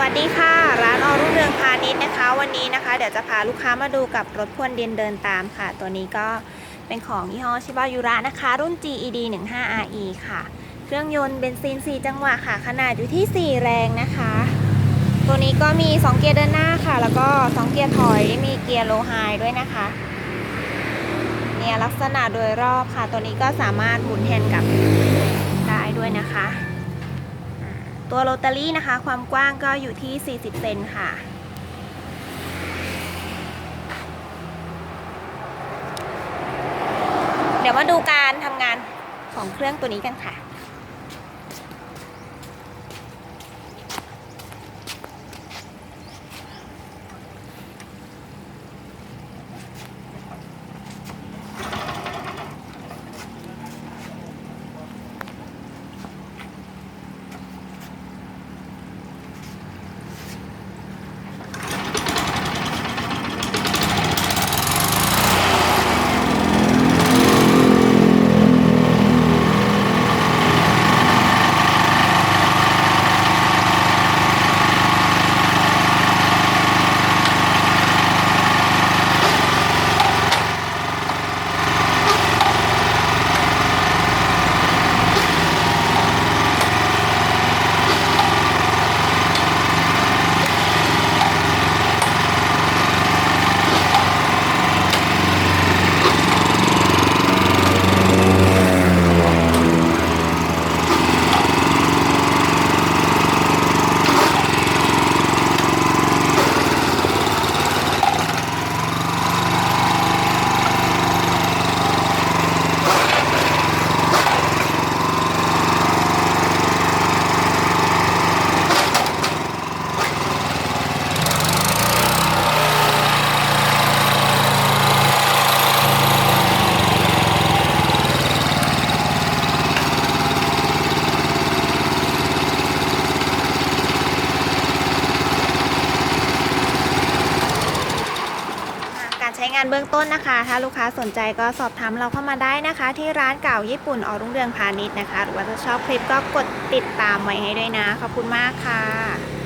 วัสดีค่ะ ร้านอรุ่งเรืองพาณิชย์นะคะ วันนี้นะคะ เดี๋ยวจะพาลูกค้ามาดูกับรถพ่วงเดินเดินตามค่ะ ตัวนี้ก็เป็นของยี่ห้อชิบายุระนะคะ รุ่น GED 15 RE ค่ะ เครื่องยนต์เบนซิน 4 จังหวะค่ะ ขนาดอยู่ที่ 4 แรงนะคะ ตัวนี้ก็มี 2 เกียร์เดินหน้าค่ะ แล้วก็ 2 เกียร์ถอยมีเกียร์โลไฮด้วยนะคะเนี่ยลักษณะโดยรอบค่ะ ตัวนี้ก็สามารถหมุนแฮนด์กับได้ด้วยนะคะ ตัวโรตารี่นะคะ ความกว้างก็อยู่ที่ 40 เซนค่ะ เดี๋ยวมาดูการทำงานของเครื่องตัวนี้กันค่ะ ใช้งานเบื้องต้นนะคะ ถ้าลูกค้าสนใจก็สอบถามเราเข้ามาได้นะคะ ที่ร้านเก่าญี่ปุ่นออรุ่งเรืองพาณิชย์นะคะ หรือว่าถ้าชอบคลิปก็กดติดตามไว้ให้ด้วยนะ ขอบคุณมากค่ะ